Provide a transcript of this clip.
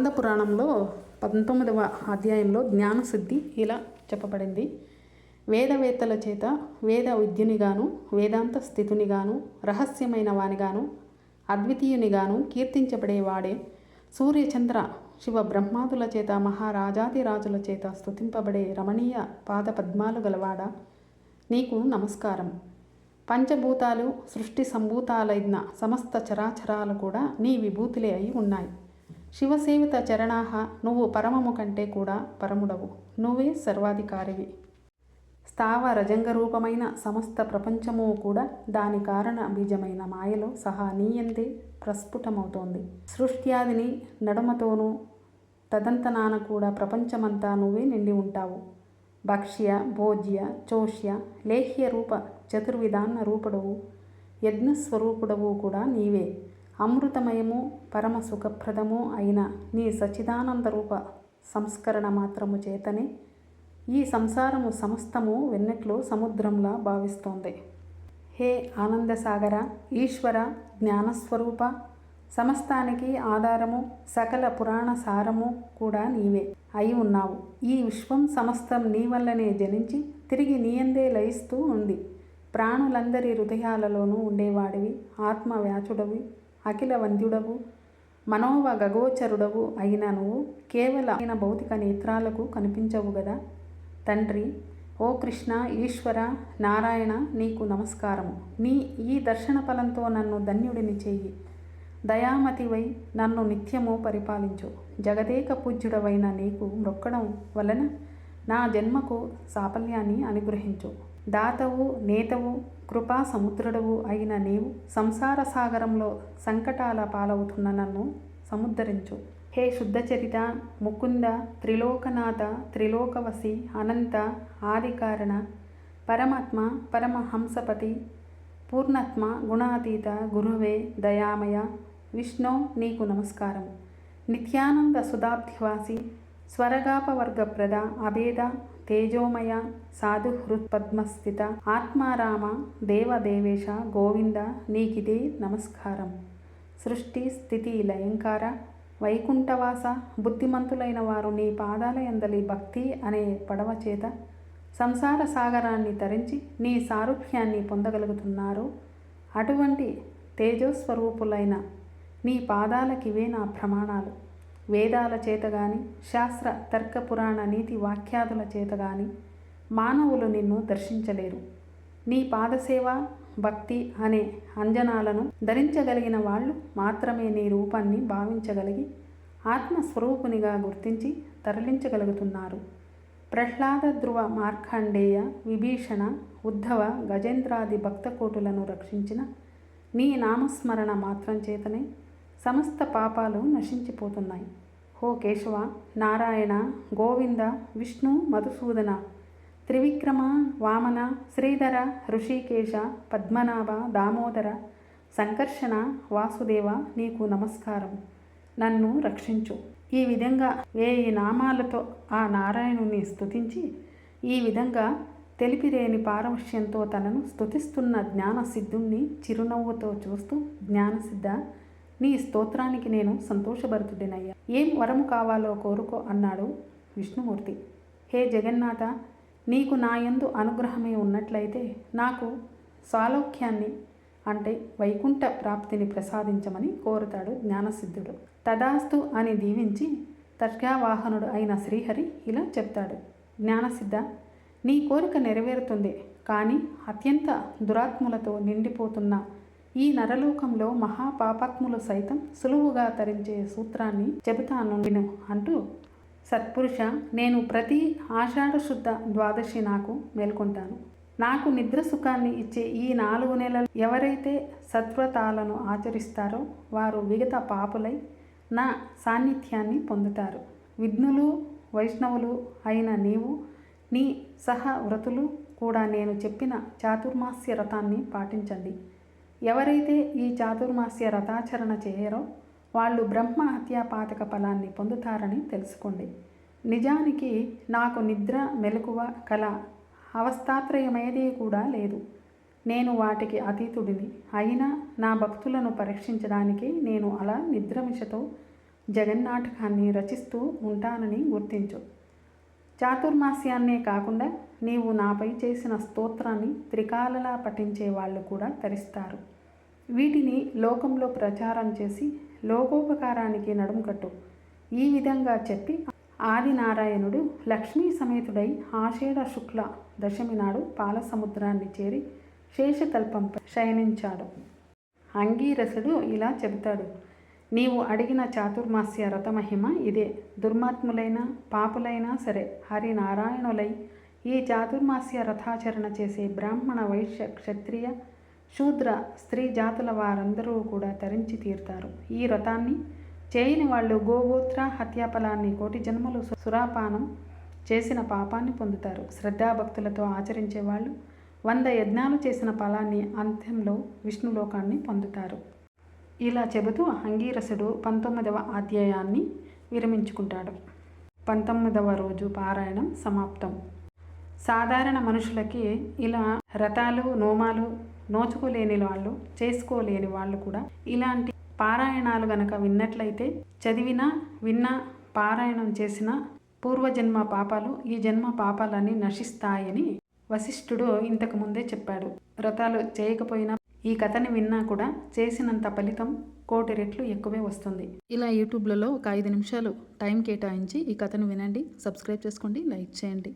స్కంద పురాణంలో పంతొమ్మిదవ అధ్యాయంలో జ్ఞానసిద్ధి ఇలా చెప్పబడింది. వేదవేత్తల చేత వేద విద్యునిగాను వేదాంత స్థితునిగాను రహస్యమైన వానిగాను అద్వితీయునిగాను కీర్తించబడేవాడే సూర్యచంద్ర శివ బ్రహ్మాదుల చేత మహారాజాదిరాజుల చేత స్తుతింపబడే రమణీయ పాద పద్మాలు గలవాడా? నీకు నమస్కారం. పంచభూతాలు సృష్టి సంభూతాలైన సమస్త చరాచరాలు కూడా నీ విభూతులే అయి ఉన్నాయి. శివసేవిత చరణాహ నువ్వు పరమము కంటే కూడా పరముడవు. నువ్వే సర్వాధికారివి. స్థావ రూపమైన సమస్త ప్రపంచము కూడా దాని కారణ బీజమైన మాయలో సహా నీయందే ప్రస్ఫుటమవుతోంది. సృష్ట్యాదిని నడుమతోనూ తదంతనాన కూడా ప్రపంచమంతా నువ్వే నిండి ఉంటావు. భక్ష్య భోజ్య చోష్య లేహ్య రూప చతుర్విధాన రూపుడవు. యజ్ఞస్వరూపుడవు కూడా నీవే. అమృతమయము పరమ సుఖప్రదము అయిన నీ సచ్చిదానంద రూప సంస్కరణ మాత్రము చేతనే ఈ సంసారము సమస్తము వెన్నెట్లు సముద్రంలా భావిస్తోంది. హే ఆనందసాగర ఈశ్వర జ్ఞానస్వరూప సమస్తానికి ఆధారము సకల పురాణ సారము కూడా నీవే అయి ఉన్నావు. ఈ విశ్వం సమస్తం నీ వల్లనే జనించి తిరిగి నీయందే లయిస్తూ ఉంది. ప్రాణులందరి హృదయాలలోనూ ఉండేవాడివి ఆత్మ వ్యాచుడవి అఖిల వంద్యుడవు మనోవ గగోచరుడవు అయిన నువ్వు కేవల భౌతిక నేత్రాలకు కనిపించవు గదా? తండ్రి ఓ కృష్ణ ఈశ్వర నారాయణ నీకు నమస్కారము నీ ఈ దర్శన ఫలంతో నన్ను ధన్యుడిని చెయ్యి. దయామతివై నన్ను నిత్యము పరిపాలించు. జగదేక పూజ్యుడవైన నీకు మొక్కడం వలన నా జన్మకు సాఫల్యాన్ని అనుగ్రహించు. దాతవు నేతవు కృపా సముద్రుడవు అయిన నీవు సంసార సాగరంలో సంకటాల పాలవుతున్న నన్ను సముద్ధరించు. హే శుద్ధచరిత ముకుంద త్రిలోకనాథ త్రిలోకవసి అనంత ఆదికారణ పరమాత్మ పరమహంసపతి పూర్ణత్మ గుణాతీత గురువే దయామయ విష్ణు నీకు నమస్కారం. నిత్యానంద సుధాబ్ధివాసి స్వరగాపవర్గప్రద అభేద తేజోమయ సాధుహృత్పద్మస్థిత ఆత్మారామ దేవదేవేశ గోవింద నీకిదే నమస్కారం. సృష్టి స్థితి లయంకార వైకుంఠవాస బుద్ధిమంతులైన వారు నీ పాదాల ఎందలి భక్తి అనే పడవ చేత సంసార సాగరాన్ని తరించి నీ సారూప్యాన్ని పొందగలుగుతున్నారు. అటువంటి తేజస్వరూపులైన నీ పాదాలకివే నా ప్రమాణాలు. వేదాల చేత గాని శాస్త్ర తర్క పురాణ నీతి వాక్యాదుల చేత గాని మానవులు నిన్ను దర్శించలేరు. నీ పాదసేవ భక్తి అనే అంజనాలను ధరించగలిగిన వాళ్ళు మాత్రమే నీ రూపాన్ని భావించగలిగి ఆత్మస్వరూపునిగా గుర్తించి తరలించగలుగుతున్నారు. ప్రహ్లాద ధ్రువ మార్కండేయ విభీషణ ఉద్ధవ గజేంద్రాది భక్తకోటులను రక్షించిన నీ నామస్మరణ మాత్రం చేతనే సమస్త పాపాలు నశించిపోతున్నాయి. హో కేశవ నారాయణ గోవింద విష్ణు మధుసూదన త్రివిక్రమ వామన శ్రీధర ఋషికేశ పద్మనాభ దామోదర సంకర్షణ వాసుదేవ నీకు నమస్కారం. నన్ను రక్షించు. ఈ విధంగా వేయి నామాలతో ఆ నారాయణుని స్తుతించి ఈ విధంగా తెలిపిరేని పారవశ్యంతో తనను స్థుతిస్తున్న జ్ఞానసిద్ధుణ్ణి చిరునవ్వుతో చూస్తూ జ్ఞానసిద్ధ నీ స్తోత్రానికి నేను సంతోషభరితుడినయ్యా. ఏం వరము కావాలో కోరుకో అన్నాడు విష్ణుమూర్తి. హే జగన్నాథ నీకు నా యందు అనుగ్రహమే ఉన్నట్లయితే నాకు సాలోక్యాన్ని అంటే వైకుంఠ ప్రాప్తిని ప్రసాదించమని కోరుతాడు జ్ఞానసిద్ధుడు. తదాస్తు అని దీవించి తర్గావాహనుడు అయిన శ్రీహరి ఇలా చెప్తాడు. జ్ఞానసిద్ధ నీ కోరిక నెరవేరుతుంది కానీ అత్యంత దురాత్ములతో నిండిపోతున్న ఈ నరలోకంలో మహాపాపాత్ములు సైతం సులువుగా తరించే సూత్రాన్ని చెబుతాను విను అంటూ సత్పురుష నేను ప్రతి ఆషాఢ శుద్ధ ద్వాదశి నాకు మేల్కొంటాను. నాకు నిద్ర సుఖాన్ని ఇచ్చే ఈ నాలుగు నెలలు ఎవరైతే సత్వ్రతాలను ఆచరిస్తారో వారు విగత పాపులై నా సాన్నిధ్యాన్ని పొందుతారు. విఘ్నులు వైష్ణవులు అయిన నీవు నీ సహ వ్రతులు కూడా నేను చెప్పిన చాతుర్మాస్య రథాన్ని పాటించండి. ఎవరైతే ఈ చాతుర్మాస్య రథాచరణ చేయరో వాళ్ళు బ్రహ్మ హత్యా పాతక ఫలాన్ని పొందుతారని తెలుసుకోండి. నిజానికి నాకు నిద్ర మెలకువ కల అవస్థాత్రయమేదీ కూడా లేదు. నేను వాటికి అతీతుడిని. అయినా నా భక్తులను పరీక్షించడానికి నేను అలా నిద్రమిషతో జగన్నాటకాన్ని రచిస్తూ ఉంటానని గుర్తించు. చాతుర్మాస్యాన్నే కాకుండా నీవు నాపై చేసిన స్తోత్రాన్ని త్రికాలలా పఠించే వాళ్ళు కూడా తరిస్తారు వీటిని లోకంలో ప్రచారం చేసి లోకోపకారానికి నడుం కట్టు. ఈ విధంగా చెప్పి ఆదినారాయణుడు లక్ష్మీ సమేతుడై ఆషేఢ శుక్ల దశమి నాడు పాలసముద్రాన్ని చేరి శేషతల్పంపై శయనించాడు. అంగీరసుడు ఇలా చెబుతాడు. నీవు అడిగిన చాతుర్మాస్య రథమహిమ ఇదే. దుర్మాత్ములైన పాపులైనా సరే హరినారాయణులై ఈ చాతుర్మాస్య రథాచరణ చేసే బ్రాహ్మణ వైశ్య క్షత్రియ శూద్ర స్త్రీ జాతుల వారందరూ కూడా తరించి తీరుతారు. ఈ వ్రతాన్ని చేయని వాళ్ళు గోగోత్ర హత్యాఫలాన్ని కోటి జన్మలు సురాపానం చేసిన పాపాన్ని పొందుతారు. శ్రద్ధాభక్తులతో ఆచరించే వాళ్ళు వంద యజ్ఞాలు చేసిన ఫలాన్ని అంత్యంలో విష్ణులోకాన్ని పొందుతారు. ఇలా చెబుతూ అంగీరసుడు పంతొమ్మిదవ అధ్యాయాన్ని విరమించుకుంటాడు. పంతొమ్మిదవ రోజు పారాయణం సమాప్తం. సాధారణ మనుషులకి ఇలా రథాలు నోమాలు నోచుకోలేని వాళ్ళు చేసుకోలేని వాళ్ళు కూడా ఇలాంటి పారాయణాలు గనక విన్నట్లయితే చదివినా విన్నా పారాయణం చేసిన పూర్వజన్మ పాపాలు ఈ జన్మ పాపాలన్నీ నశిస్తాయని వశిష్ఠుడు ఇంతకు ముందే చెప్పాడు. వ్రతాలు చేయకపోయినా ఈ కథని విన్నా కూడా చేసినంత ఫలితం కోటి రెట్లు ఎక్కువే వస్తుంది. ఇలా యూట్యూబ్లలో ఒక ఐదు నిమిషాలు టైం కేటాయించి ఈ కథను వినండి సబ్స్క్రైబ్ చేసుకోండి లైక్ చేయండి.